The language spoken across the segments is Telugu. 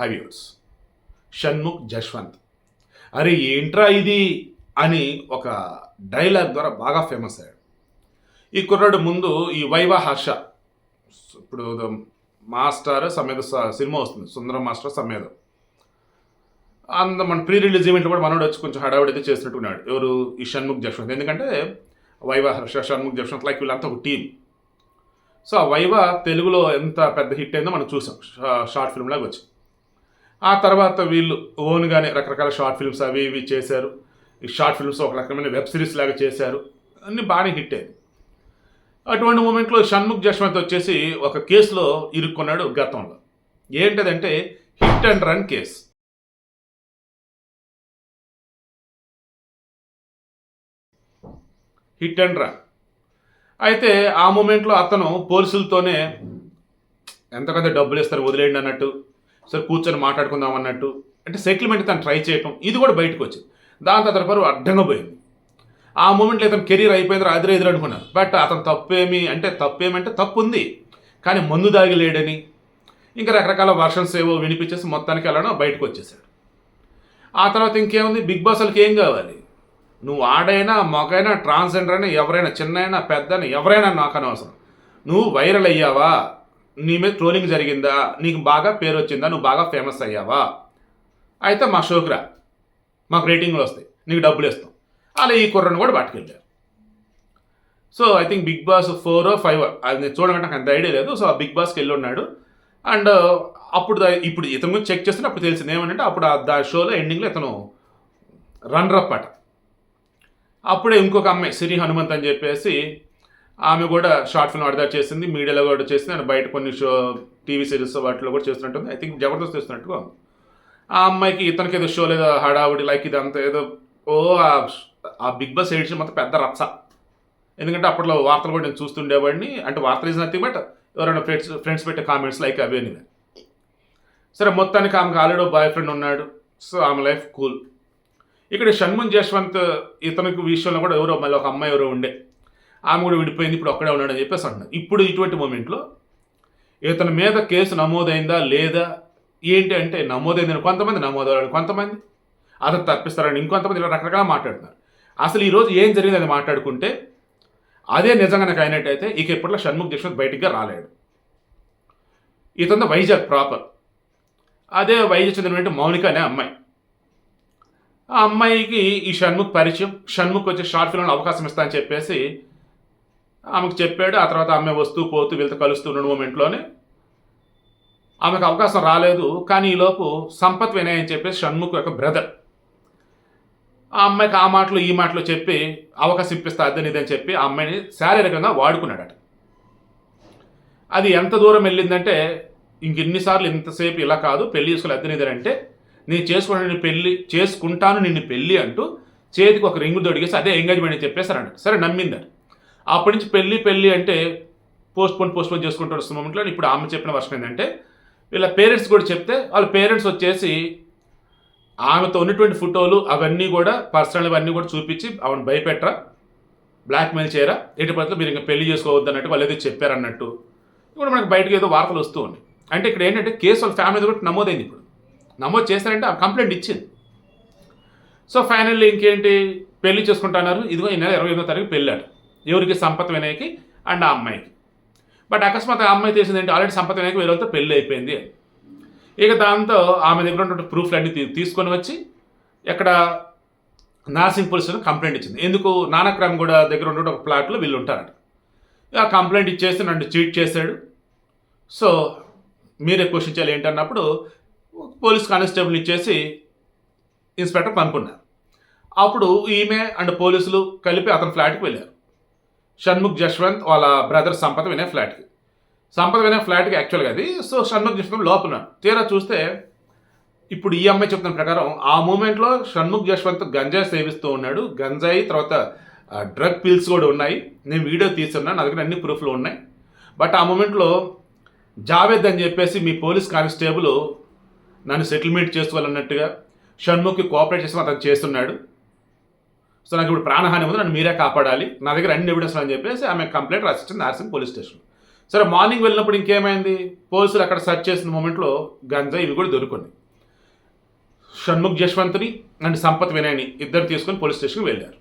హైవ్యూర్స్ షణ్ముఖ్ జశ్వంత్. అరే ఏంట్రా ఇది? అని ఒక డైలాగ్ ద్వారా బాగా ఫేమస్ అయ్యాడు. ఈ కుర్రాడు ముందు ఈ వైవా హర్ష. ఇప్పుడు మాస్టర్ సమేత స- సినిమా వస్తుంది. సుందరం మాస్టర్ సమేత. అంత మన ప్రీ రిలీజ్ ఈవెంట్లో కూడా మనోడు వచ్చి కొంచెం హడావిడి అయితే చేసినట్టున్నాడు. ఎవరు? ఈ షణ్ముఖ్ జశ్వంత్. ఎందుకంటే వైవా హర్ష షణ్ముఖ్ జశ్వంత్ లైక్ వీళ్ళంతా ఒక టీం. సో ఆ వైవా తెలుగులో ఎంత పెద్ద హిట్ అయిందో మనం చూసాం. షార్ట్ ఫిల్మ్ లాగా వచ్చి ఆ తర్వాత వీళ్ళు ఓన్గానే రకరకాల షార్ట్ ఫిల్మ్స్ అవి ఇవి చేశారు. ఈ షార్ట్ ఫిల్మ్స్ ఒక రకమైన వెబ్ సిరీస్ లాగా చేశారు. అన్నీ బాగానే హిట్ అయింది. అటువంటి మూమెంట్లో షణ్ముఖ్ జస్వంత్ వచ్చేసి ఒక కేసులో ఇరుక్కున్నాడు గతంలో. ఏంటదంటే hit and run case. Hit and run. అయితే ఆ మూమెంట్లో అతను పోలీసులతోనే ఎంత డబ్బులు ఇస్తారు వదిలేయండి అన్నట్టు సరే కూర్చొని మాట్లాడుకుందాం అన్నట్టు. అంటే సెటిల్మెంట్ తను ట్రై చేయటం. ఇది కూడా బయటకు వచ్చింది. దాంతో తర్వాత పరువు అడ్డంగా పోయింది. ఆ మూమెంట్లో ఇతను కెరీర్ అయిపోయింది అదిరే ఎదురు అనుకున్నాను బట్ అతను తప్పేమి అంటే తప్పేమంటే తప్పు ఉంది కానీ మందు దాగి లేడని ఇంకా రకరకాల వర్షన్స్ ఏవో వినిపించేసి మొత్తానికి వెళ్ళడం బయటకు వచ్చేసాడు. ఆ తర్వాత ఇంకేముంది? బిగ్ బాస్ వాళ్ళకి ఏం కావాలి? నువ్వు ఆడైనా మగైనా ట్రాన్స్జెండర్ అయినా ఎవరైనా చిన్నైనా పెద్దైనా ఎవరైనా నాకు అనవసరం. నువ్వు వైరల్ అయ్యావా? నీ మీద ట్రోలింగ్ జరిగిందా? నీకు బాగా పేరు వచ్చిందా? నువ్వు బాగా ఫేమస్ అయ్యావా? అయితే మా షోకురా మాకు రేటింగ్లు వస్తాయి. నీకు డబ్బులు ఇస్తాం. అలా ఈ కుర్రను కూడా పట్టుకెళ్ళారు. So I think Bigg Boss four five అది నేను చూడమంటే నాకు అంత ఐడియా లేదు. సో ఆ బిగ్ బాస్కి వెళ్ళి ఉన్నాడు. అండ్ uh, అప్పుడు ఇప్పుడు ఇతను గురించి చెక్ చేస్తే అప్పుడు తెలిసింది ఏమంటే అప్పుడు ఆ దా షోలో ఎండింగ్లో ఇతను రన్నర్ అప్ అట. అప్పుడే ఇంకొక అమ్మాయి సిరి హనుమంత్ అని చెప్పేసి ఆమె కూడా షార్ట్ ఫిల్మ్ అడదా చేసింది మీడియాలో కూడా చేసింది అండ్ బయట కొన్ని షో టీవీ సిరీస్ వాటిలో కూడా చేస్తున్నట్టుంది. ఐ థింక్ జబర్దస్త్ చేస్తున్నట్టుగా ఉంది. ఆ అమ్మాయికి ఇతనికి ఏదో షో లేదో హడావుడి లైక్ ఇది అంత ఏదో ఓ ఆ- ఆ బిగ్ బాస్ ఎడిషన్ మొత్తం పెద్ద రచ్చ. ఎందుకంటే అప్పట్లో వార్తలు కూడా నేను చూస్తుండేవాడిని. అంటే వార్తలు ఇస్ నథింగ్ బట్ ఎవరైనా ఫ్రెండ్స్ ఫ్రెండ్స్ పెట్టే కామెంట్స్ లైక్ అవే అని. సరే మొత్తానికి ఆమెకు ఆల్రెడీ బాయ్ ఫ్రెండ్ ఉన్నాడు. సో ఆమె లైఫ్ కూల్ ఇక్కడ షణ్మున్ జశ్వంత్ ఇతనికి విషయంలో కూడా ఎవరో మళ్ళీ ఒక అమ్మాయి ఎవరో ఉండే. ఆమె కూడా విడిపోయింది ఇప్పుడు ఒక్కడే ఉన్నాడు అని చెప్పేసి అంటున్నారు ఇప్పుడు ఇటువంటి మూమెంట్లో ఇతని మీద కేసు నమోదైందా లేదా? ఏంటి అంటే నమోదైందని కొంతమంది నమోదయ్యాడు కొంతమంది అతను తప్పిస్తారని ఇంకొంతమంది ఇలా రకరకాల మాట్లాడుతున్నారు. అసలు ఈరోజు ఏం జరిగింది అది మాట్లాడుకుంటే అదే నిజంగా నాకు అయినట్టయితే ఇక ఇప్పట్లో షణ్ముఖ్ జశ్వంత్ బయటికి రాలేడు. ఇతను వైజాగ్ ప్రాపర్. అదే వైజాగ్ చెందినటువంటి మౌనిక అనే అమ్మాయి. ఆ అమ్మాయికి ఈ షణ్ముఖ్ పరిచయం షణ్ముఖ్ వచ్చే షార్ట్ ఫిల్మ్లో అవకాశం ఇస్తా అని చెప్పేసి ఆమెకు చెప్పాడు ఆ తర్వాత ఆమె వస్తూ పోతూ వీళ్ళతో కలుస్తూ ఉన్న మూమెంట్లోనే ఆమెకు అవకాశం రాలేదు కానీ ఈలోపు సంపత్ వినయ్ అని చెప్పేసి షణ్ముఖ్ యొక్క బ్రదర్. ఆ అమ్మాయికి ఆ మాటలు ఈ మాటలు చెప్పి అవకాశం ఇప్పిస్తా అదని ఇదని చెప్పి ఆ అమ్మాయిని శారీరకంగా వాడుకున్నాడట. అది ఎంత దూరం వెళ్ళిందంటే ఇంక ఇన్నిసార్లు ఇంతసేపు ఇలా కాదు పెళ్ళి చేసుకుని అద్దె నిద్ర అంటే నేను చేసుకుని నిన్ను పెళ్ళి చేసుకుంటాను నిన్ను పెళ్ళి అంటూ చేతికి ఒక రింగు దొడిగేసి అదే ఎంగేజ్మెంట్ అని చెప్పేసారంట సరే నమ్మిందట అప్పటి నుంచి పెళ్ళి పెళ్ళి అంటే పోస్ట్ పోన్ పోస్ట్ పోన్ చేసుకుంటూ వస్తున్న మూమెంట్లో ఇప్పుడు ఆమె చెప్పిన వర్షం ఏంటంటే వీళ్ళ పేరెంట్స్ కూడా చెప్తే వాళ్ళ పేరెంట్స్ వచ్చేసి ఆమెతో ఉన్నటువంటి ఫోటోలు అవన్నీ కూడా పర్సనల్ అవన్నీ కూడా చూపించి ఆమెను భయపెట్టరా బ్లాక్మెయిల్ చేయరా ఎటు పట్ల మీరు ఇంకా పెళ్ళి చేసుకోవద్దు అన్నట్టు వాళ్ళు ఏదో చెప్పారన్నట్టు ఇప్పుడు మనకి బయటకు ఏదో వార్తలు వస్తూ ఉన్నాయి. అంటే ఇక్కడ ఏంటంటే కేసు వాళ్ళ ఫ్యామిలీ కూడా నమోదైంది ఇప్పుడు. నమోదు చేస్తారంటే ఆ కంప్లైంట్ ఇచ్చింది. సో ఫైనల్లీ ఇంకేంటి? పెళ్ళి చేసుకుంటున్నారు ఇదిగో ఈ నెల ఇరవై ఎనిమిదో తారీఖు పెళ్ళాడు ఎవరికి సంపత్ వినయకి అండ్ ఆ అమ్మాయికి. బట్ అకస్మాత్ ఆ అమ్మాయి తెలిసింది ఏంటి? ఆల్రెడీ సంపత్ వినయకి వేరేతో పెళ్ళి అయిపోయింది ఇక దాంతో ఆమె దగ్గర ఉన్నటువంటి ప్రూఫ్లు అన్ని తీసుకొని వచ్చి ఎక్కడ నార్సింగ్ పోలీసులు కంప్లైంట్ ఇచ్చింది. ఎందుకు? నానక్రామ్ కూడా దగ్గర ఉన్నటువంటి ఒక ప్లాట్లో వీళ్ళు ఉంటారట. ఆ కంప్లైంట్ ఇచ్చేసి నన్ను చీట్ చేశాడు. సో మీరే క్వశ్చన్ చేయాలి ఏంటన్నప్పుడు పోలీస్ కానిస్టేబుల్ ఇచ్చేసి ఇన్స్పెక్టర్ కనుక్కున్నారు అప్పుడు ఈమె అండ్ పోలీసులు కలిపి అతని ఫ్లాట్కి వెళ్ళారు. షణ్ముఖ్ జశ్వంత్ వాళ్ళ బ్రదర్ సంపద వినయ్ ఫ్లాట్కి సంపద వినయ్ ఫ్లాట్కి యాక్చువల్గా అది. సో షణ్ముఖ్ జశ్వంత్ లోపల తీరా చూస్తే ఇప్పుడు ఈ అమ్మాయి చెప్తున్న ప్రకారం ఆ మూమెంట్లో షణ్ముఖ్ జశ్వంత్ గంజాయి సేవిస్తూ ఉన్నాడు. గంజాయి తర్వాత డ్రగ్ పిల్స్ కూడా ఉన్నాయి. నేను వీడియో తీస్తున్నాను. నా దగ్గర అన్ని ప్రూఫ్లు ఉన్నాయి. బట్ ఆ మూమెంట్లో జావేద్ అని చెప్పేసి మీ పోలీస్ కానిస్టేబుల్ నన్ను సెటిల్మెంట్ చేసుకోవాలన్నట్టుగా షణ్ముఖ్కి కోఆపరేట్ చేసి అతను చేస్తున్నాడు. సో నాకు ఇప్పుడు ప్రాణహాని ఉంది నన్ను మీరే కాపాడాలి. నా దగ్గర అన్ని ఎవిడెన్స్ అని చెప్పేసి ఆమె కంప్లైంట్ రాసిచ్చింది నార్సింగ్ పోలీస్ స్టేషన్ సరే మార్నింగ్ వెళ్ళినప్పుడు ఇంకేమైంది? పోలీసులు అక్కడ సెర్చ్ చేసిన మూమెంట్లో గంజా ఇవి కూడా దొరుకుంది షణ్ముఖ్ జశ్వంత్ని అండ్ సంపత్ వినయని ఇద్దరు తీసుకొని పోలీస్ స్టేషన్కి వెళ్ళారు.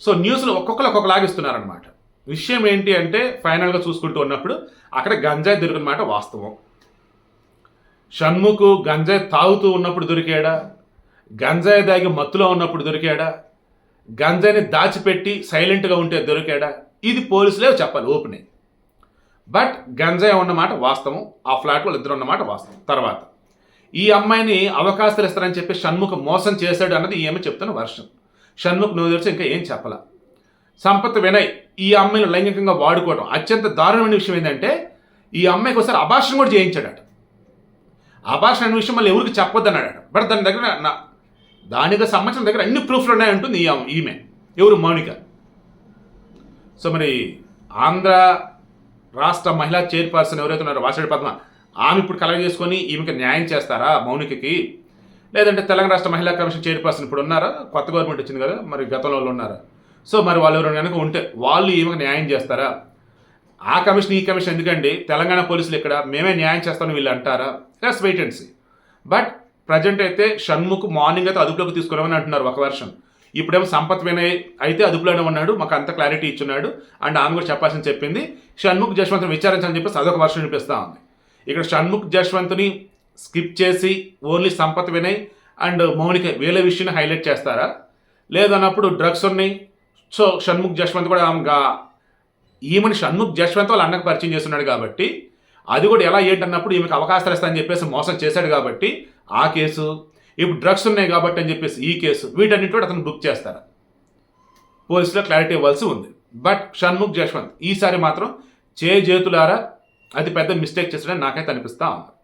సో న్యూస్లో ఒక్కొక్కరు ఒక్కొక్కలాగిస్తున్నారనమాట విషయం ఏంటి అంటే ఫైనల్గా చూసుకుంటూ ఉన్నప్పుడు అక్కడ గంజాయి దొరికిన మాట వాస్తవం. షణ్ముఖ్ గంజాయి తాగుతూ ఉన్నప్పుడు దొరికాడా? గంజాయి దాగి మత్తులో ఉన్నప్పుడు దొరికాడా? గంజాయిని దాచిపెట్టి సైలెంట్గా ఉంటే దొరికాడా? ఇది పోలీసులే చెప్పాలి ఓపెన్. బట్ గంజాయి ఉన్నమాట వాస్తవం ఆ ఫ్లాట్ వాళ్ళు ఇద్దరు ఉన్నమాట వాస్తవం. తర్వాత ఈ అమ్మాయిని అవకాశాలు ఇస్తారని చెప్పి షణ్ముఖ మోసం చేశాడు అన్నది ఈమె చెప్తున్న వర్షం. షణ్ముఖ్ నువ్వు తెలిసి ఇంకా ఏం చెప్పాల? సంపత్ వినయ్ ఈ అమ్మాయిని లైంగికంగా వాడుకోవడం అత్యంత దారుణమైన విషయం ఏంటంటే ఈ అమ్మాయికి ఒకసారి అభాషణ కూడా చేయించాడట. అభాషణ అనే విషయం మళ్ళీ ఎవరికి చెప్పొద్దన్నాడు బట్ దాని దగ్గర దానికి సంబంధించిన దగ్గర అన్ని ప్రూఫ్లు ఉన్నాయంటుంది ఈమె. ఎవరు? మౌనిక. సో మరి ఆంధ్ర రాష్ట్ర మహిళా చైర్పర్సన్ ఎవరైతే ఉన్నారో వాసడి పద్మ ఆమె ఇప్పుడు కలెక్ట్ చేసుకొని ఈమెకి న్యాయం చేస్తారా మౌనికకి? లేదంటే తెలంగాణ రాష్ట్ర మహిళా కమిషన్ చైర్పర్సన్ ఇప్పుడు ఉన్నారా? కొత్త గవర్నమెంట్ వచ్చింది కదా మరి గతంలో వాళ్ళు ఉన్నారా? సో మరి వాళ్ళు ఎవరు కనుక ఉంటే వాళ్ళు ఈమెకు న్యాయం చేస్తారా? ఆ కమిషన్ ఈ కమిషన్ ఎందుకండి? తెలంగాణ పోలీసులు ఇక్కడ మేమే న్యాయం చేస్తామని వీళ్ళు అంటారా? Let's wait and see but present అయితే షణ్ముఖ్ మార్నింగ్ అయితే అదుపులోకి తీసుకురామని అంటున్నారు ఒక వర్షన్ ఇప్పుడేమో సంపత్ వినయ్ అయితే అదుపులోనే ఉన్నాడు మాకు అంత క్లారిటీ ఇచ్చున్నాడు అండ్ ఆమె కూడా చెప్పాల్సింది చెప్పింది షణ్ముఖ్ జశ్వంత్ని విచారించాలని చెప్పేసి అదొక వర్షం వినిపిస్తూ ఉంది. ఇక్కడ షణ్ముఖ్ జశ్వంత్ని స్కిప్ చేసి ఓన్లీ సంపత్ వినయ్ అండ్ మౌనిక వీళ్ళ విషయాన్ని హైలైట్ చేస్తారా? లేదన్నప్పుడు డ్రగ్స్ ఉన్నాయి. సో షణ్ముఖ్ జశ్వంత్ కూడా ఆమె ఈమెని షణ్ముఖ్ జశ్వంత్ వాళ్ళ అన్నకు పరిచయం చేస్తున్నాడు కాబట్టి అది కూడా ఎలా ఏంటన్నప్పుడు ఈమెకు అవకాశాలు ఇస్తానని చెప్పేసి మోసం చేశాడు కాబట్టి ఆ కేసు ఇప్పుడు డ్రగ్స్ ఉన్నాయి కాబట్టి అని చెప్పేసి ఈ కేసు వీటన్నిటి కూడా అతను బుక్ చేస్తారు? పోలీసులో క్లారిటీ ఇవ్వాల్సి ఉంది. బట్ షణ్ముఖ్ జశ్వంత్ ఈసారి మాత్రం చే చేతులారా అది పెద్ద మిస్టేక్ చేసాడని నాకైతే అనిపిస్తా ఉంది.